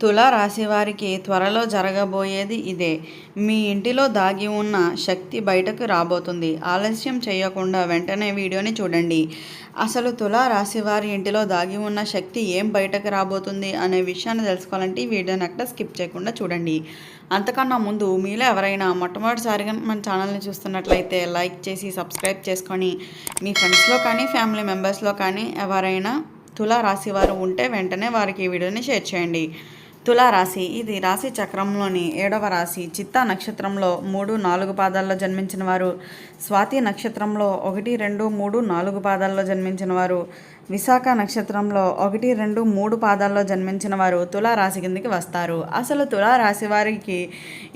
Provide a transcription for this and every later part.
తులారాశి వారికి త్వరలో జరగబోయేది ఇదే. మీ ఇంటిలో దాగి ఉన్న శక్తి బయటకు రాబోతుంది. ఆలస్యం చేయకుండా వెంటనే వీడియోని చూడండి. అసలు తులారాశి వారి ఇంటిలో దాగి ఉన్న శక్తి ఏం బయటకు రాబోతుంది అనే విషయాన్ని తెలుసుకోవాలంటే ఈ వీడియోని అక్కడ స్కిప్ చేయకుండా చూడండి. అంతకన్నా ముందు మీలో ఎవరైనా మొట్టమొదటిసారిగా మన ఛానల్ని చూస్తున్నట్లయితే లైక్ చేసి సబ్స్క్రైబ్ చేసుకొని మీ ఫ్రెండ్స్లో కానీ ఫ్యామిలీ మెంబర్స్లో కానీ ఎవరైనా తుల రాశి వారు ఉంటే వెంటనే వారికి ఈ వీడియోని షేర్ చేయండి. తులారాశి. ఇది రాశి చక్రంలోని ఏడవ రాశి. చిత్తా నక్షత్రంలో మూడు నాలుగు పాదాల్లో జన్మించిన వారు. స్వాతి నక్షత్రంలో ఒకటి రెండు మూడు నాలుగు పాదాల్లో జన్మించిన వారు. విశాఖ నక్షత్రంలో ఒకటి రెండు మూడు పాదాల్లో జన్మించిన వారు తులారాశి కిందకి వస్తారు. అసలు తులారాశి వారికి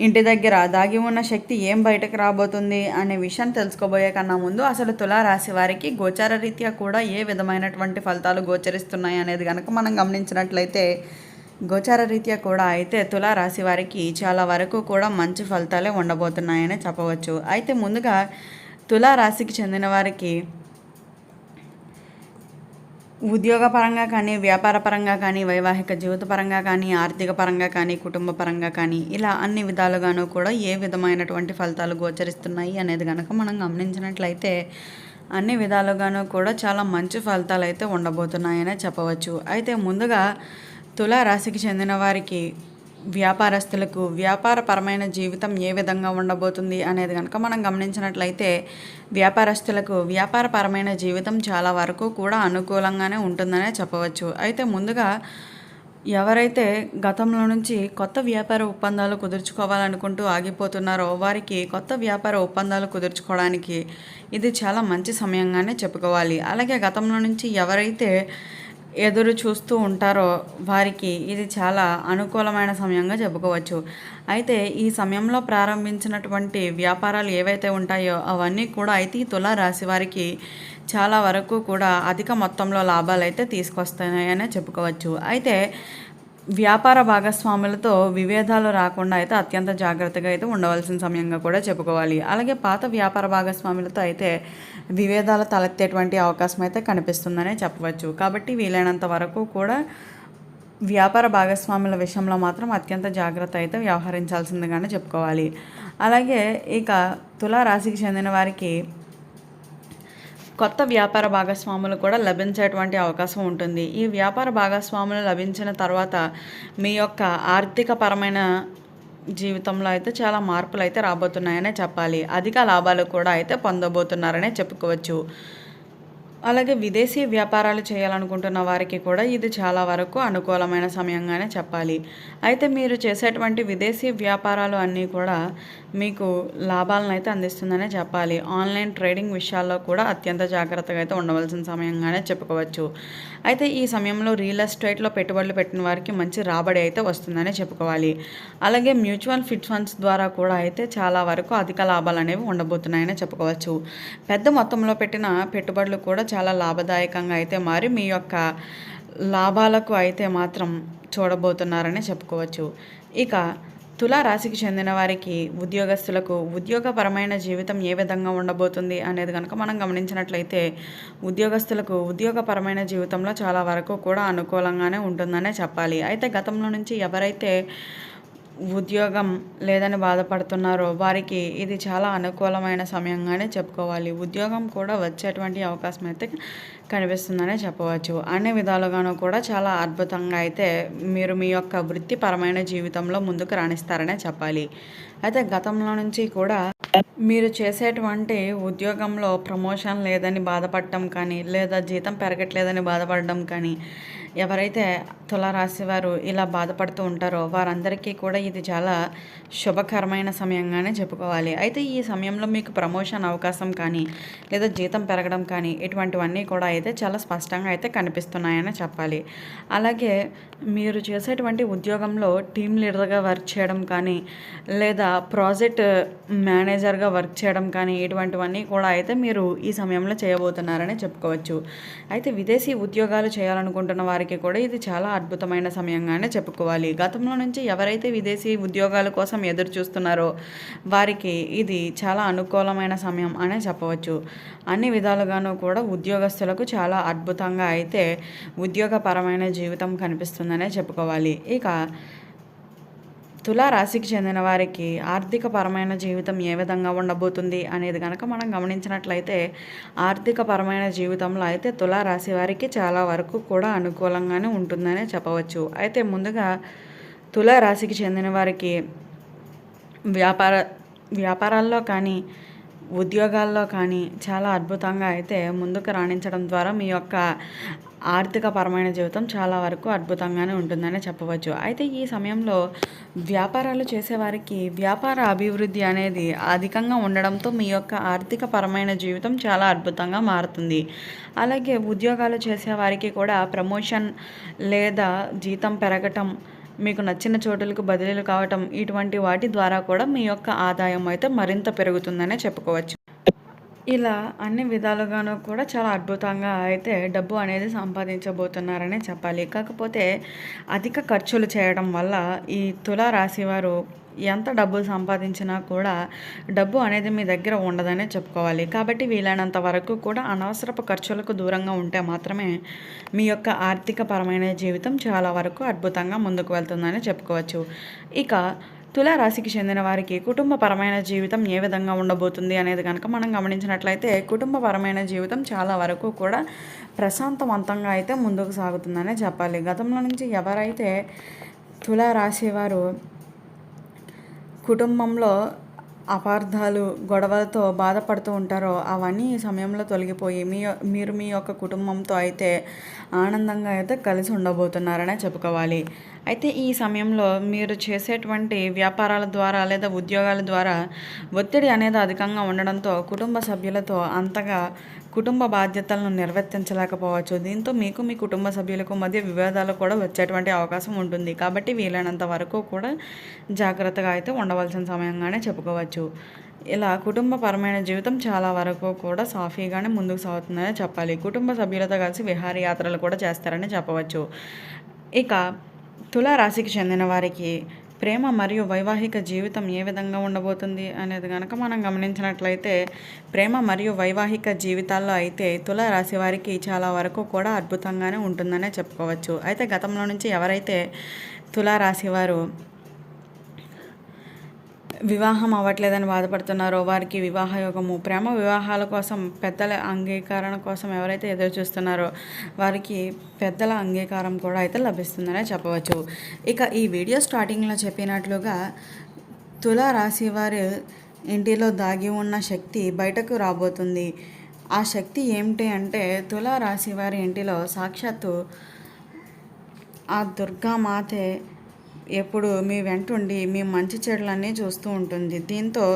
ఇంటి దగ్గర దాగి ఉన్న శక్తి ఏం బయటకు రాబోతుంది అనే విషయాన్ని తెలుసుకోబోయే కన్నా ముందు అసలు తులారాశి వారికి గోచార రీత్యా కూడా ఏ విధమైనటువంటి ఫలితాలు గోచరిస్తున్నాయి అనేది కనుక మనం గమనించినట్లయితే గోచార రీత్యా కూడా అయితే తులా రాశి వారికి చాలా వరకు కూడా మంచి ఫలితాలే ఉండబోతున్నాయని చెప్పవచ్చు. అయితే ముందుగా తులా రాశికి చెందిన వారికి ఉద్యోగ పరంగా కానీ వ్యాపార పరంగా కానీ వైవాహిక జీవిత పరంగా కానీ ఆర్థిక పరంగా కానీ కుటుంబ పరంగా కానీ ఇలా అన్ని విధాలుగాను కూడా ఏ విధమైనటువంటి ఫలితాలు గోచరిస్తున్నాయి అనేది కనుక మనం గమనించినట్లయితే అన్ని విధాలుగాను కూడా చాలా మంచి ఫలితాలు అయితే ఉండబోతున్నాయనే చెప్పవచ్చు. అయితే ముందుగా తులారాశికి చెందిన వారికి వ్యాపారస్తులకు వ్యాపారపరమైన జీవితం ఏ విధంగా ఉండబోతుంది అనేది కనుక మనం గమనించినట్లయితే వ్యాపారస్తులకు వ్యాపారపరమైన జీవితం చాలా వరకు కూడా అనుకూలంగానే ఉంటుందనే చెప్పవచ్చు. అయితే ముందుగా ఎవరైతే గతంలో నుంచి కొత్త వ్యాపార ఒప్పందాలు కుదుర్చుకోవాలనుకుంటూ ఆగిపోతున్నారో వారికి కొత్త వ్యాపార ఒప్పందాలు కుదుర్చుకోవడానికి ఇది చాలా మంచి సమయంగానే చెప్పుకోవాలి. అలాగే గతంలో నుంచి ఎవరైతే ఎదురు చూస్తూ ఉంటారో వారికి ఇది చాలా అనుకూలమైన సమయంగా చెప్పుకోవచ్చు. అయితే ఈ సమయంలో ప్రారంభించినటువంటి వ్యాపారాలు ఏవైతే ఉంటాయో అవన్నీ కూడా అయితే ఈ తుల రాశి వారికి చాలా వరకు కూడా అధిక మొత్తంలో లాభాలు అయితే తీసుకొస్తాయనే చెప్పుకోవచ్చు. అయితే వ్యాపార భాగస్వాములతో విభేదాలు రాకుండా అయితే అత్యంత జాగ్రత్తగా అయితే ఉండవలసిన సమయంగా కూడా చెప్పుకోవాలి. అలాగే పాత వ్యాపార భాగస్వాములతో అయితే విభేదాలు తలెత్తేటువంటి అవకాశం అయితే కనిపిస్తుందనే చెప్పవచ్చు. కాబట్టి వీలైనంత వరకు కూడా వ్యాపార భాగస్వాముల విషయంలో మాత్రం అత్యంత జాగ్రత్త అయితే వ్యవహరించాల్సిందిగానే చెప్పుకోవాలి. అలాగే ఇక తులారాశికి చెందిన వారికి కొత్త వ్యాపార భాగస్వాములు కూడా లభించేటువంటి అవకాశం ఉంటుంది. ఈ వ్యాపార భాగస్వాములు లభించిన తర్వాత మీ యొక్క ఆర్థిక పరమైన జీవితంలో అయితే చాలా మార్పులు అయితే రాబోతున్నాయనే చెప్పాలి. అధిక లాభాలు కూడా అయితే పొందబోతున్నారనే చెప్పుకోవచ్చు. అలాగే విదేశీ వ్యాపారాలు చేయాలనుకుంటున్న వారికి కూడా ఇది చాలా వరకు అనుకూలమైన సమయంగానే చెప్పాలి. అయితే మీరు చేసేటువంటి విదేశీ వ్యాపారాలు అన్నీ కూడా మీకు లాభాలను అయితే అందిస్తుందనే చెప్పాలి. ఆన్లైన్ ట్రేడింగ్ విషయాల్లో కూడా అత్యంత జాగ్రత్తగా అయితే ఉండవలసిన సమయంగానే చెప్పుకోవచ్చు. అయితే ఈ సమయంలో రియల్ ఎస్టేట్లో పెట్టుబడులు పెట్టిన వారికి మంచి రాబడి అయితే వస్తుందనే చెప్పుకోవాలి. అలాగే మ్యూచువల్ ఫిట్ ఫండ్స్ ద్వారా కూడా అయితే చాలా వరకు అధిక లాభాలు అనేవి ఉండబోతున్నాయని చెప్పుకోవచ్చు. పెద్ద మొత్తంలో పెట్టిన పెట్టుబడులు కూడా చాలా లాభదాయకంగా అయితే మారి మీ యొక్క లాభాలకు అయితే మాత్రం చూడబోతున్నారని చెప్పుకోవచ్చు. ఇక తులారాశికి చెందిన వారికి ఉద్యోగస్తులకు ఉద్యోగపరమైన జీవితం ఏ విధంగా ఉండబోతుంది అనేది కనుక మనం గమనించినట్లయితే ఉద్యోగస్తులకు ఉద్యోగపరమైన జీవితంలో చాలా వరకు కూడా అనుకూలంగానే ఉంటుందనే చెప్పాలి. అయితే గతంలో నుంచి ఎవరైతే ఉద్యోగం లేదని బాధపడుతున్నారో వారికి ఇది చాలా అనుకూలమైన సమయంగానే చెప్పుకోవాలి. ఉద్యోగం కూడా వచ్చేటువంటి అవకాశం అయితే కనిపిస్తుందనే చెప్పవచ్చు. అన్ని విధాలుగాను కూడా చాలా అద్భుతంగా అయితే మీరు మీ యొక్క వృత్తిపరమైన జీవితంలో ముందుకు రాణిస్తారనే చెప్పాలి. అయితే గతంలో నుంచి కూడా మీరు చేసేటువంటి ఉద్యోగంలో ప్రమోషన్ లేదని బాధపడటం కానీ లేదా జీతం పెరగట్లేదని బాధపడడం కానీ ఎవరైతే తులారాశి వారు ఇలా బాధపడుతూ ఉంటారో వారందరికీ కూడా ఇది చాలా శుభకరమైన సమయంగానే చెప్పుకోవాలి. అయితే ఈ సమయంలో మీకు ప్రమోషన్ అవకాశం కానీ లేదా జీతం పెరగడం కానీ ఇటువంటివన్నీ కూడా అయితే చాలా స్పష్టంగా అయితే కనిపిస్తున్నాయని చెప్పాలి. అలాగే మీరు చేసేటువంటి ఉద్యోగంలో టీం లీడర్గా వర్క్ చేయడం కానీ లేదా ప్రాజెక్ట్ మేనేజర్గా వర్క్ చేయడం కానీ ఇటువంటివన్నీ కూడా అయితే మీరు ఈ సమయంలో చేయబోతున్నారని చెప్పుకోవచ్చు. అయితే విదేశీ ఉద్యోగాలు చేయాలనుకుంటున్న వారు వారికి కూడా ఇది చాలా అద్భుతమైన సమయంగానే చెప్పుకోవాలి. గతంలో నుంచి ఎవరైతే విదేశీ ఉద్యోగాల కోసం ఎదురు చూస్తున్నారో వారికి ఇది చాలా అనుకూలమైన సమయం అనే చెప్పవచ్చు. అన్ని విధాలుగానూ కూడా ఉద్యోగస్తులకు చాలా అద్భుతంగా అయితే ఉద్యోగపరమైన జీవితం కనిపిస్తుందనే చెప్పుకోవాలి. ఇక తులారాశికి చెందిన వారికి ఆర్థిక పరమైన జీవితం ఏ విధంగా ఉండబోతుంది అనేది కనుక మనం గమనించినట్లయితే ఆర్థిక పరమైన జీవితంలో అయితే తులారాశి వారికి చాలా వరకు కూడా అనుకూలంగానే ఉంటుందనే చెప్పవచ్చు. అయితే ముందుగా తులారాశికి చెందిన వారికి వ్యాపార వ్యాపారాల్లో కానీ ఉద్యోగాల్లో కానీ చాలా అద్భుతంగా అయితే ముందుకు రాణించడం ద్వారా మీ యొక్క ఆర్థిక పరమైన జీవితం చాలా వరకు అద్భుతంగానే ఉంటుందని చెప్పవచ్చు. అయితే ఈ సమయంలో వ్యాపారాలు చేసేవారికి వ్యాపార అభివృద్ధి అనేది అధికంగా ఉండడంతో మీ యొక్క ఆర్థిక పరమైన జీవితం చాలా అద్భుతంగా మారుతుంది. అలాగే ఉద్యోగాలు చేసేవారికి కూడా ప్రమోషన్ లేదా జీతం పెరగటం మీకు నచ్చిన చోటులకు బదిలీలు కావటం ఇటువంటి వాటి ద్వారా కూడా మీ యొక్క ఆదాయం అయితే మరింత పెరుగుతుందనే చెప్పుకోవచ్చు. ఇలా అన్ని విధాలుగాను కూడా చాలా అద్భుతంగా అయితే డబ్బు అనేది సంపాదించబోతున్నారనే చెప్పాలి. కాకపోతే అధిక ఖర్చులు చేయడం వల్ల ఈ తులా రాశి వారు ఎంత డబ్బు సంపాదించినా కూడా డబ్బు అనేది మీ దగ్గర ఉండదనే చెప్పుకోవాలి. కాబట్టి వీలైనంత వరకు కూడా అనవసరపు ఖర్చులకు దూరంగా ఉంటే మాత్రమే మీ యొక్క ఆర్థిక పరమైన జీవితం చాలా వరకు అద్భుతంగా ముందుకు వెళ్తుందని చెప్పుకోవచ్చు. ఇక తులారాశికి చెందిన వారికి కుటుంబపరమైన జీవితం ఏ విధంగా ఉండబోతుంది అనేది కనుక మనం గమనించినట్లయితే కుటుంబపరమైన జీవితం చాలా వరకు కూడా ప్రశాంతవంతంగా అయితే ముందుకు సాగుతుందనే చెప్పాలి. గతంలో నుంచి ఎవరైతే తులారాశి వారు కుటుంబంలో అపార్థాలు గొడవలతో బాధపడుతూ ఉంటారో అవన్నీ ఈ సమయంలో తొలగిపోయి మీ మీరు మీ యొక్క కుటుంబంతో అయితే ఆనందంగా అయితే కలిసి ఉండబోతున్నారనే చెప్పుకోవాలి. అయితే ఈ సమయంలో మీరు చేసేటువంటి వ్యాపారాల ద్వారా లేదా ఉద్యోగాల ద్వారా ఒత్తిడి అనేది అధికంగా ఉండడంతో కుటుంబ సభ్యులతో అంతగా కుటుంబ బాధ్యతలను నిర్వర్తించలేకపోవచ్చు. దీంతో మీకు మీ కుటుంబ సభ్యులకు మధ్య వివాదాలు కూడా వచ్చేటువంటి అవకాశం ఉంటుంది. కాబట్టి వీలైనంత వరకు కూడా జాగ్రత్తగా అయితే ఉండవలసిన సమయంగానే చెప్పుకోవచ్చు. ఇలా కుటుంబపరమైన జీవితం చాలా వరకు కూడా సాఫీగానే ముందుకు సాగుతుందని చెప్పాలి. కుటుంబ సభ్యులతో కలిసి విహారయాత్రలు కూడా చేస్తారని చెప్పవచ్చు. ఇక తులారాశికి చెందిన వారికి ప్రేమ మరియు వైవాహిక జీవితం ఏ విధంగా ఉండబోతుంది అనేది కనుక మనం గమనించినట్లయితే ప్రేమ మరియు వైవాహిక జీవితాల్లో అయితే తులారాశి వారికి చాలా వరకు కూడా అద్భుతంగానే ఉంటుందనే చెప్పుకోవచ్చు. అయితే గతంలో నుంచి ఎవరైతే తులారాశి వారు వివాహం అవ్వట్లేదని బాధపడుతున్నారో వారికి వివాహ యోగము ప్రేమ వివాహాల కోసం పెద్దల అంగీకారం కోసం ఎవరైతే ఎదురు చూస్తున్నారో వారికి పెద్దల అంగీకారం కూడా అయితే లభిస్తుందనే చెప్పవచ్చు. ఇక ఈ వీడియో స్టార్టింగ్లో చెప్పినట్లుగా తుల రాశి వారు ఇంటిలో దాగి ఉన్న శక్తి బయటకు రాబోతుంది. ఆ శక్తి ఏమిటి అంటే తుల రాశి వారి ఇంటిలో సాక్షాత్తు ఆ దుర్గామాతే ఎప్పుడు మీ వెంట ఉండి మీ మంచి చెడులన్నీ చూస్తూ ఉంటుంది. దీంతో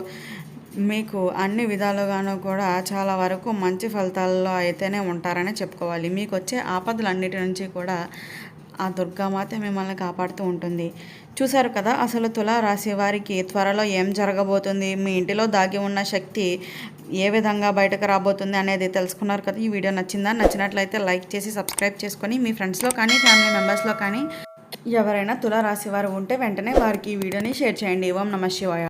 మీకు అన్ని విధాలుగాను కూడా చాలా వరకు మంచి ఫలితాల్లో అయితేనే ఉంటారని చెప్పుకోవాలి. మీకు వచ్చే ఆపదలన్నిటి నుంచి కూడా ఆ దుర్గామాత మిమ్మల్ని కాపాడుతూ ఉంటుంది. చూశారు కదా అసలు తులా రాశి వారికి త్వరలో ఏం జరగబోతుంది? మీ ఇంటిలో దాగి ఉన్న శక్తి ఏ విధంగా బయటకు రాబోతుంది అనేది తెలుసుకున్నారు కదా. ఈ వీడియో నచ్చిందా? నచ్చినట్లయితే లైక్ చేసి సబ్స్క్రైబ్ చేసుకొని మీ ఫ్రెండ్స్లో కానీ ఫ్యామిలీ మెంబర్స్లో కానీ ఎవరైనా తులారాశి వారు ఉంటే వెంటనే వారికి ఈ వీడియోని షేర్ చేయండి. ఓం నమ శివాయ.